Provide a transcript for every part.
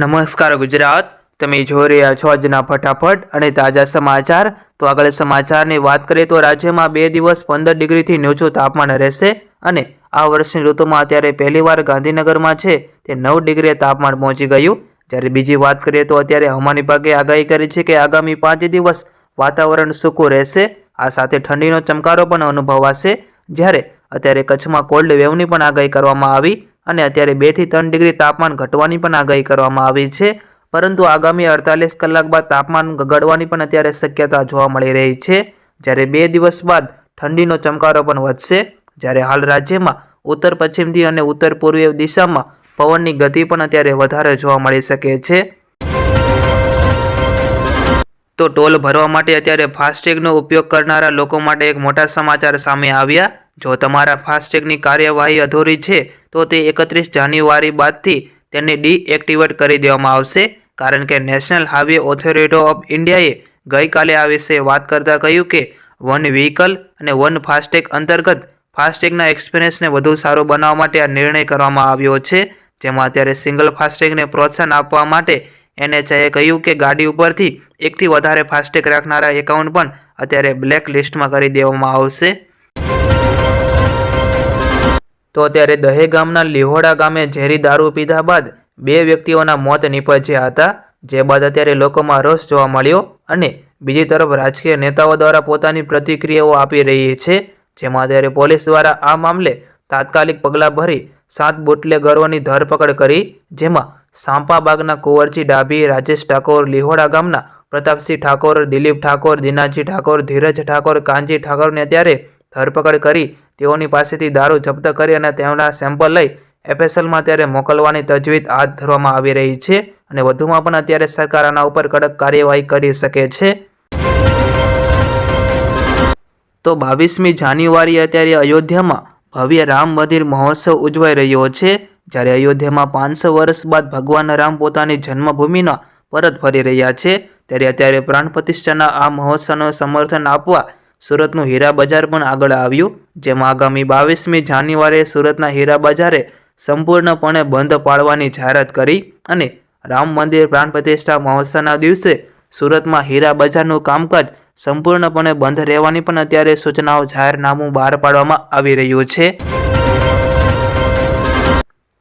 નમસ્કાર ગુજરાત, તમે જોઈ રહ્યા છો આજના ફટાફટ અને તાજા સમાચાર. તો આગળ સમાચારની વાત કરીએ તો રાજ્યમાં બે દિવસ પંદર ડિગ્રીથી નીચું તાપમાન રહેશે અને આ વર્ષની ઋતુમાં અત્યારે પહેલીવાર ગાંધીનગરમાં છે તે નવ ડિગ્રીએ તાપમાન પહોંચી ગયું. જ્યારે બીજી વાત કરીએ તો અત્યારે હવામાન વિભાગે આગાહી કરી છે કે આગામી પાંચ દિવસ વાતાવરણ સૂકું રહેશે. આ સાથે ઠંડીનો ચમકારો પણ અનુભવાશે. જ્યારે અત્યારે કચ્છમાં કોલ્ડ વેવની પણ આગાહી કરવામાં આવી. અને અત્યારે બેથી ત્રણ ડિગ્રી તાપમાન ઘટવાની પણ આગાહી કરવામાં આવી છે. પરંતુ આગામી અડતાલીસ કલાક બાદ તાપમાન ગગડવાની પણ અત્યારે શક્યતા જોવા મળી રહી છે. જ્યારે બે દિવસ બાદ ઠંડીનો ચમકારો પણ વધશે. જ્યારે હાલ રાજ્યમાં ઉત્તર પશ્ચિમથી અને ઉત્તર પૂર્વીય દિશામાં પવનની ગતિ પણ અત્યારે વધારે જોવા મળી શકે છે. તો ટોલ ભરવા માટે અત્યારે ફાસ્ટેગનો ઉપયોગ કરનારા લોકો માટે એક મોટા સમાચાર સામે આવ્યા. જો તમારા ફાસ્ટેગની કાર્યવાહી અધૂરી છે તો તે એકત્રીસ જાન્યુઆરી બાદથી તેને ડીએક્ટિવેટ કરી દેવામાં આવશે. કારણ કે નેશનલ હાઈવે ઓથોરિટી ઓફ ઇન્ડિયાએ ગઈકાલે આ વિશે વાત કરતાં કહ્યું કે, વન વ્હીકલ અને વન ફાસ્ટેગ અંતર્ગત ફાસ્ટેગના એક્સપિરિયન્સને વધુ સારો બનાવવા માટે આ નિર્ણય કરવામાં આવ્યો છે. જેમાં અત્યારે સિંગલ ફાસ્ટેગને પ્રોત્સાહન આપવા માટે એનએચઆઈએ કહ્યું કે, ગાડી ઉપરથી એકથી વધારે ફાસ્ટેગ રાખનારા એકાઉન્ટ પણ અત્યારે બ્લેક લિસ્ટમાં કરી દેવામાં આવશે. તો અત્યારે દહેગામના લીહોડા ગામે ઝેરી દારૂ પીધા બાદ બે વ્યક્તિઓના મોત નીપજ્યા હતા, જે બાદ અત્યારે લોકોમાં રોષ જોવા મળ્યો અને બીજી તરફ રાજકીય નેતાઓ દ્વારા પોતાની પ્રતિક્રિયાઓ આપી રહી છે, જેમાં અત્યારે પોલીસ દ્વારા આ મામલે તાત્કાલિક પગલાં ભરી સાત બુટલેગરોની ધરપકડ કરી, જેમાં સાંપાબાગના કુંવરજી ડાભી, રાજેશ ઠાકોર, લીહોડા ગામના પ્રતાપસિંહ ઠાકોર, દિલીપ ઠાકોર, દિનાજી ઠાકોર, ધીરજ ઠાકોર, કાનજી ઠાકોરને અત્યારે ધરપકડ કરી તેઓની પાસેથી દારૂ જપ્ત કરી અને તેમના સેમ્પલ લઈ એફએસએલમાં અત્યારે મોકલવાની તજવીજ હાથ ધરવામાં આવી રહી છે અને વધુમાં પણ અત્યારે સરકાર આના ઉપર કડક કાર્યવાહી કરી શકે છે. તો બાવીસમી જાન્યુઆરી અત્યારે અયોધ્યામાં ભવ્ય રામ મંદિર મહોત્સવ ઉજવાઈ રહ્યો છે, જ્યારે અયોધ્યામાં પાંચસો વર્ષ બાદ ભગવાન રામ પોતાની જન્મભૂમિના પરત ફરી રહ્યા છે, ત્યારે અત્યારે પ્રાણ પ્રતિષ્ઠાના આ મહોત્સવનું સમર્થન આપવા સુરતનું હીરા બજાર પણ આગળ આવ્યું, જેમાં આગામી બાવીસમી જાન્યુઆરીએ સુરતના હીરા બજારે સંપૂર્ણપણે બંધ પાડવાની જાહેરાત કરી અને રામ મંદિર પ્રાણ પ્રતિષ્ઠા મહોત્સવના દિવસે સુરતમાં હીરા બજારનું કામકાજ સંપૂર્ણપણે બંધ રહેવાની પણ અત્યારે સૂચનાઓ જાહેરનામું બહાર પાડવામાં આવી રહ્યું છે.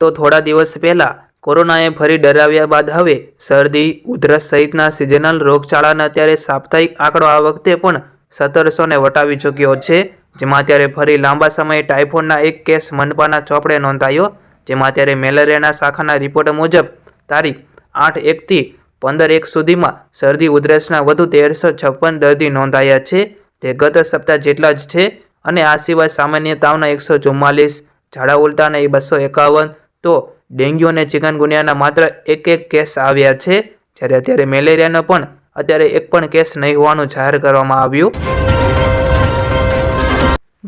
તો થોડા દિવસ પહેલાં કોરોનાએ ફરી ડરાવ્યા બાદ હવે શરદી, ઉધરસ સહિતના સિઝનલ રોગચાળાના અત્યારે સાપ્તાહિક આંકડો આ વખતે પણ સત્તરસોને વટાવી ચૂક્યો છે, જેમાં અત્યારે ફરી લાંબા સમયે ટાઇફોઇડના એક કેસ મનપાના ચોપડે નોંધાયો, જેમાં અત્યારે મેલેરિયાના શાખાના રિપોર્ટ મુજબ તારીખ આઠ એકથી પંદર એક સુધીમાં શરદી ઉધરસના વધુ તેરસો છપ્પન દર્દી નોંધાયા છે. તે ગત સપ્તાહ જેટલા જ છે અને આ સિવાય સામાન્ય તાવના એકસો ચુમ્માલીસ, ઝાડા ઉલટાના બસો એકાવન, તો ડેન્ગ્યુ અને ચિકનગુનિયાના માત્ર એક એક કેસ આવ્યા છે. જ્યારે અત્યારે મેલેરિયાનો પણ અત્યારે એક પણ કેસ નહીં હોવાનું જાહેર કરવામાં આવ્યું.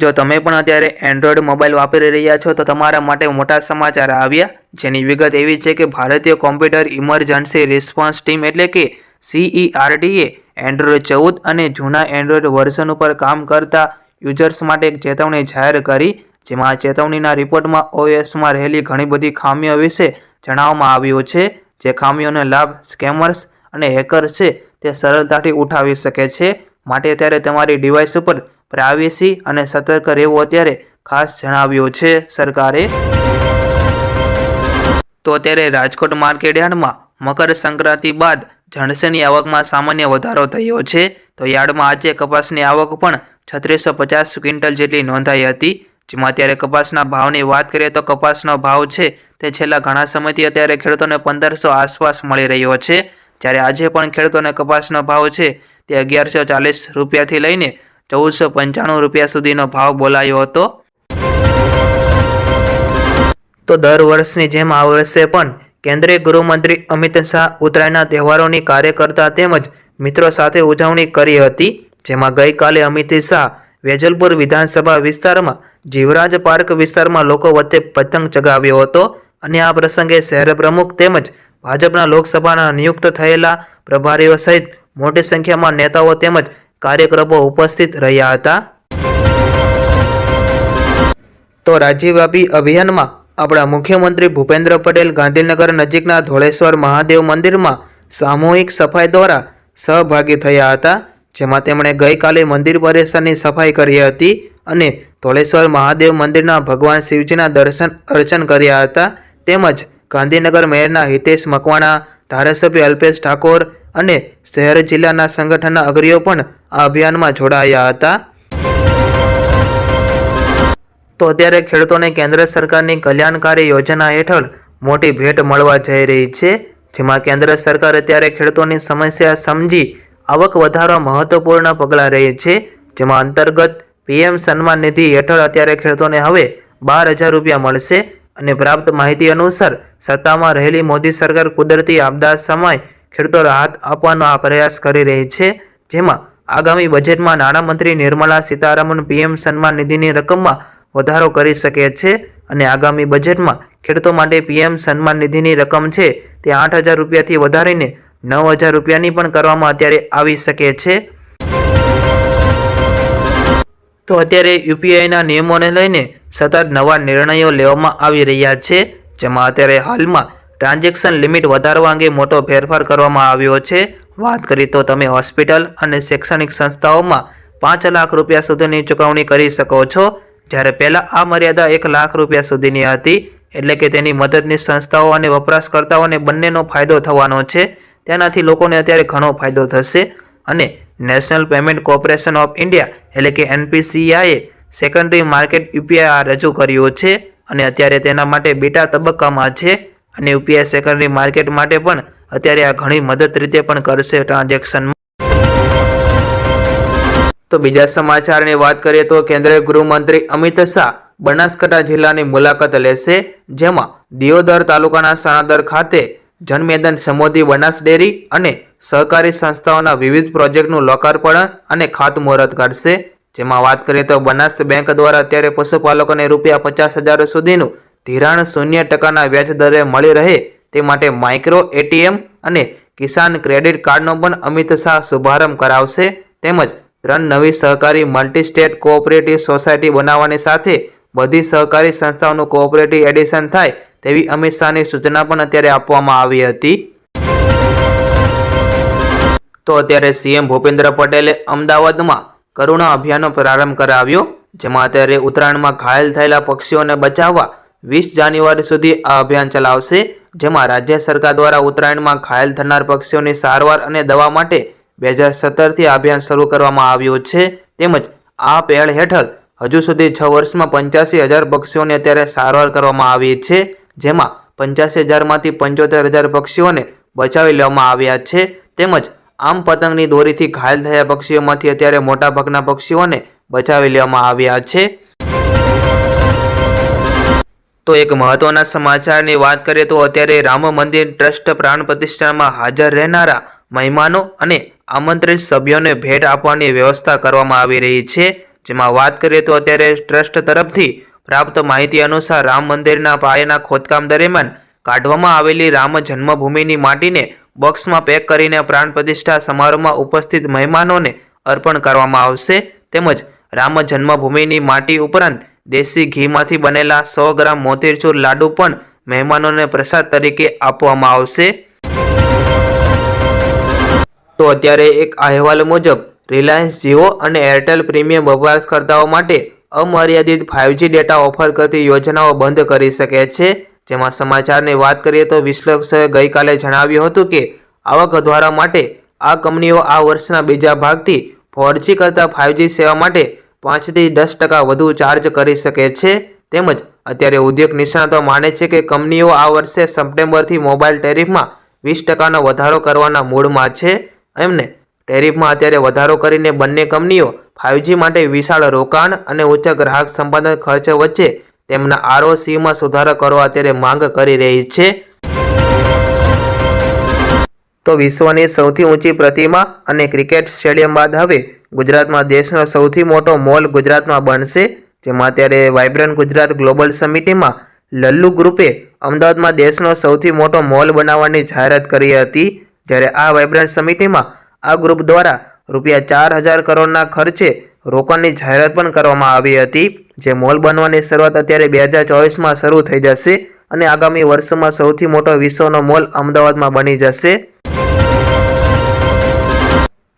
જો તમે પણ અત્યારે એન્ડ્રોઈડ મોબાઈલ વાપરી રહ્યા છો, તો તમારા માટે મોટા સમાચાર આવ્યા. જેની વિગત એવી છે કે ભારતીય કોમ્પ્યુટર ઇમરજન્સી રિસ્પોન્સ ટીમ એટલે કે સીઈઆરડીએ એન્ડ્રોઈડ ચૌદ અને જૂના એન્ડ્રોઈડ વર્ઝન ઉપર કામ કરતા યુઝર્સ માટે એક ચેતવણી જાહેર કરી, જેમાં ચેતવણીના રિપોર્ટમાં ઓએસમાં રહેલી ઘણી બધી ખામીઓ વિશે જણાવવામાં આવ્યું છે. જે ખામીઓનો લાભ સ્કેમર્સ અને હેકર છે તે સરળતાથી ઉઠાવી શકે છે. માટે અત્યારે તમારી ડિવાઇસ ઉપર પ્રાઇવેસી અને સતર્ક રહેવું અત્યારે ખાસ જણાવ્યું છે સરકારે. તો અત્યારે રાજકોટ માર્કેટ યાર્ડમાં મકર સંક્રાંતિ બાદ જણસેની આવકમાં સામાન્ય વધારો થયો છે. તો યાર્ડમાં આજે કપાસની આવક પણ છત્રીસો પચાસ ક્વિન્ટલ જેટલી નોંધાઈ હતી. જેમાં અત્યારે કપાસના ભાવની વાત કરીએ તો કપાસનો ભાવ છે તે છેલ્લા ઘણા સમયથી અત્યારે ખેડૂતોને પંદરસો આસપાસ મળી રહ્યો છે. જ્યારે આજે પણ ખેડૂતોને કપાસનો ભાવ છે તે અગિયારસો ચાલીસ રૂપિયાથી લઈને ચૌદસો પંચાણું રૂપિયા સુધીનો ભાવ બોલાયો હતો. તો દર વર્ષની જેમ આ વર્ષે પણ કેન્દ્રીય ગૃહમંત્રી અમિત શાહ ઉત્તરાયણના તહેવારોની કાર્યકર્તા તેમજ મિત્રો સાથે ઉજવણી કરી હતી, જેમાં ગઈકાલે અમિત શાહ વેજલપુર વિધાનસભા વિસ્તારમાં જીવરાજ પાર્ક વિસ્તારમાં લોકો વચ્ચે પતંગ ચગાવ્યો હતો અને આ પ્રસંગે શહેર પ્રમુખ તેમજ ભાજપના લોકસભાના નિયુક્ત થયેલા પ્રભારીઓ સહિત મોટી સંખ્યામાં નેતાઓ તેમજ કાર્યક્રમો ઉપસ્થિત રહ્યા હતા. તો રાજ્યવ્યાપી અભિયાનમાં આપણા મુખ્યમંત્રી ભૂપેન્દ્ર પટેલ ગાંધીનગર નજીકના ધોળેશ્વર મહાદેવ મંદિરમાં સામૂહિક સફાઈ દ્વારા સહભાગી થયા હતા, જેમાં તેમણે ગઈકાલે મંદિર પરિસરની સફાઈ કરી હતી અને ધોળેશ્વર મહાદેવ મંદિરના ભગવાન શિવજીના દર્શન અર્ચન કર્યા હતા, તેમજ ગાંધીનગર મેયરના હિતેશ મકવાણા, ધારાસભ્ય અલ્પેશ ઠાકોર અને શહેર જિલ્લાના સંગઠનના અગ્રીઓ પણ આ અભિયાનમાં જોડાયા હતા. તો અત્યારે ખેડૂતોને કેન્દ્ર સરકારની કલ્યાણકારી યોજના હેઠળ મોટી ભેટ મળવા જઈ રહી છે. જેમાં કેન્દ્ર સરકાર અત્યારે ખેડૂતોની સમસ્યા સમજી આવક વધારવા મહત્વપૂર્ણ પગલાં રહી છે. જેમાં અંતર્ગત પીએમ સન્માન નિધિ હેઠળ અત્યારે ખેડૂતોને હવે બાર હજાર રૂપિયા મળશે. અને પ્રાપ્ત માહિતી અનુસાર સત્તામાં રહેલી મોદી સરકાર કુદરતી આપદા સમય ખેડૂતો રાહત આપવાનો આ પ્રયાસ કરી રહી છે. જેમાં આગામી બજેટમાં નાણામંત્રી નિર્મલા સીતારામન પીએમ સન્માન નિધિની રકમમાં વધારો કરી શકે છે અને આગામી બજેટમાં ખેડૂતો માટે પીએમ સન્માન નિધિની રકમ છે તે આઠ હજાર રૂપિયાથી વધારીને નવ હજાર રૂપિયાની પણ કરવામાં અત્યારે આવી શકે છે. તો અત્યારે યુપીઆઈના નિયમોને લઈને સતત નવા નિર્ણયો લેવામાં આવી રહ્યા છે, જેમાં અત્યારે હાલમાં ટ્રાન્ઝેક્શન લિમિટ વધારવા અંગે મોટો ફેરફાર કરવામાં આવ્યો છે. વાત કરી તો તમે હોસ્પિટલ અને શૈક્ષણિક સંસ્થાઓમાં પાંચ લાખ રૂપિયા સુધીની ચૂકવણી કરી શકો છો. જ્યારે પહેલાં આ મર્યાદા એક લાખ રૂપિયા સુધીની હતી, એટલે કે તેની મદદની સંસ્થાઓ અને વપરાશકર્તાઓને બંનેનો ફાયદો થવાનો છે. તેનાથી લોકોને અત્યારે ઘણો ફાયદો થશે અને national payment corporation of India, એટલે કે એનપીસીઆઈએ, સેકન્ડરી માર્કેટ યુપીઆઈ રજૂ કર્યું છે અને અત્યારે તેના માટે બીટા તબક્કામાં છે અને યુપીઆઈ સેકન્ડરી માર્કેટ માટે પણ અત્યારે આ ઘણી મદદ રીતે પણ કરશે ટ્રાન્ઝેક્શનમાં તો બીજા સમાચારની વાત કરીએ તો કેન્દ્રીય ગૃહમંત્રી અમિત શાહ બનાસકાંઠા જિલ્લાની મુલાકાત લેશે, જેમાં દિયોદર તાલુકાના સણાદર ખાતે જનમેદન સમોધી બનાસ ડેરી અને સહકારી સંસ્થાઓના વિવિધ પ્રોજેક્ટનું લોકાર્પણ અને ખાતમુહૂર્ત કરશે જેમાં વાત કરીએ તો બનાસ બેંક દ્વારા અત્યારે પશુપાલકોને રૂપિયા પચાસ હજાર સુધીનું ધિરાણ શૂન્ય ટકાના વ્યાજ દરે મળી રહે તે માટે માઇક્રો એટીએમ અને કિસાન ક્રેડિટ કાર્ડનો પણ અમિત શાહ શુભારંભ કરાવશે. તેમજ ત્રણ નવી સહકારી મલ્ટી સ્ટેટ કોઓપરેટિવ સોસાયટી બનાવવાની સાથે બધી સહકારી સંસ્થાઓનું કોઓપરેટિવ એડિશન થાય તેવી અમિત શાહની સૂચના પણ અત્યારે આપવામાં આવી હતી. તો અત્યારે સીએમ ભૂપેન્દ્ર પટેલે અમદાવાદમાં કરુણા અભિયાનનો પ્રારંભ કરાવ્યો, જેમાં અત્યારે ઉત્તરાયણમાં ઘાયલ થયેલા પક્ષીઓને બચાવવા વીસ જાન્યુઆરી સુધી આ અભિયાન ચલાવશે, જેમાં રાજ્ય સરકાર દ્વારા ઉત્તરાયણમાં ઘાયલ થનાર પક્ષીઓની સારવાર અને દવા માટે બે હજાર સત્તરથી અભિયાન શરૂ કરવામાં આવ્યું છે. તેમજ આ પહેલ હેઠળ હજુ સુધી છ વર્ષમાં પંચ્યાસી હજાર પક્ષીઓને અત્યારે સારવાર કરવામાં આવી છે. જેમાં પંચ્યાસી હજારમાંથી પંચોતેર હજાર પક્ષીઓને બચાવી લેવામાં આવ્યા છે. તેમજ આમ પતંગની દોરીથી ઘાયલ થયા પક્ષીઓમાંથી અત્યારે મોટાભાગના પક્ષીઓને બચાવી લેવામાં આવ્યા છે. તો એક મહત્વના સમાચારની વાત કરીએ તો અત્યારે રામ મંદિર ટ્રસ્ટ પ્રાણ પ્રતિષ્ઠામાં હાજર રહેનારા મહેમાનો અને આમંત્રિત સભ્યોને ભેટ આપવાની વ્યવસ્થા કરવામાં આવી રહી છે. જેમાં વાત કરીએ તો અત્યારે ટ્રસ્ટ તરફથી પ્રાપ્ત માહિતી અનુસાર રામ મંદિરના પાયાના ખોદકામ દરમિયાન કાઢવામાં આવેલી રામ જન્મભૂમિની માટીને બોક્સમાં પેક કરીને પ્રાણ પ્રતિષ્ઠા સમારોહમાં ઉપસ્થિત મહેમાનોને અર્પણ કરવામાં આવશે. તેમજ રામ જન્મભૂમિની માટી ઉપરાંત દેશી ઘીમાંથી બનેલા સો ગ્રામ મોતીરચૂર લાડુ પણ મહેમાનોને પ્રસાદ તરીકે આપવામાં આવશે. તો અત્યારે એક અહેવાલ મુજબ, રિલાયન્સ જીઓ અને એરટેલ પ્રીમિયમ વપરાશકર્તાઓ માટે અમર્યાદિત ફાઇવજી ડેટા ઓફર કરતી યોજનાઓ બંધ કરી શકે છે. જેમાં સમાચારની વાત કરીએ તો વિશ્લેષકોએ ગઈકાલે જણાવ્યું હતું કે, આવક વધારવા માટે આ કંપનીઓ આ વર્ષના બીજા ભાગથી ફોરજી કરતાં ફાઇવજી સેવા માટે પાંચથી દસ ટકા વધુ ચાર્જ કરી શકે છે. તેમજ અત્યારે ઉદ્યોગ નિષ્ણાતો માને છે કે કંપનીઓ આ વર્ષે સપ્ટેમ્બરથી મોબાઈલ ટેરિફમાં વીસ ટકાનો વધારો કરવાના મૂડમાં છે. એમને ટેરિફમાં અત્યારે વધારો કરીને બંને કંપનીઓ ફાઇવજી માટે વિશાળ રોકાણ અને ઉચ્ચ ગ્રાહક સંપાદન ખર્ચ વચ્ચે તેમના આરઓસીમાં સુધારો કરવા અત્યારે માંગ કરી રહી છે. તો વિશ્વની સૌથી ઊંચી પ્રતિમા અને ક્રિકેટ સ્ટેડિયમ બાદ હવે ગુજરાતમાં દેશનો સૌથી મોટો મોલ ગુજરાતમાં બનશે, જેમાં અત્યારે વાઇબ્રન્ટ ગુજરાત ગ્લોબલ સમિટીમાં લલ્લુ ગ્રુપે અમદાવાદમાં દેશનો સૌથી મોટો મોલ બનાવવાની જાહેરાત કરી હતી. જ્યારે આ વાઇબ્રન્ટ સમિટીમાં આ ગ્રુપ દ્વારા રૂપિયા ચાર હજાર કરોડના ખર્ચે રોકાણની જાહેરાત પણ કરવામાં આવી હતી. જે મોલ બનવાની શરૂઆત અત્યારે બે હજાર ચોવીસમાં શરૂ થઈ જશે અને આગામી વર્ષોમાં સૌથી મોટો વિશ્વનો મોલ અમદાવાદમાં બની જશે.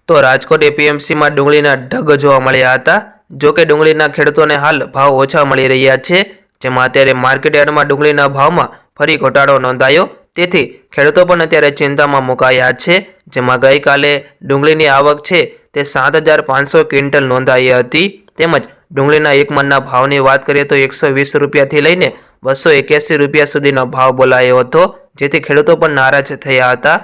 તો રાજકોટ એપીએમસીમાં ડુંગળીના ઢગ જોવા મળ્યા હતા. જો કે ડુંગળીના ખેડૂતોને હાલ ભાવ ઓછા મળી રહ્યા છે. જેમાં અત્યારે માર્કેટ યાર્ડમાં ડુંગળીના ભાવમાં ફરી ઘટાડો નોંધાયો. તેથી ખેડૂતો પણ અત્યારે ચિંતામાં મુકાયા છે. જેમાં ગઈકાલે ડુંગળીની આવક છે તે સાત હજાર પાંચસો ક્વિન્ટલ નોંધાઈ હતી. તેમજ ડુંગળીના એક મનના ભાવની વાત કરીએ તો એકસો વીસ રૂપિયાથી લઈને બસો એક્યાસી રૂપિયા સુધીનો ભાવ બોલાયો હતો, જેથી ખેડૂતો પણ નારાજ થયા હતા.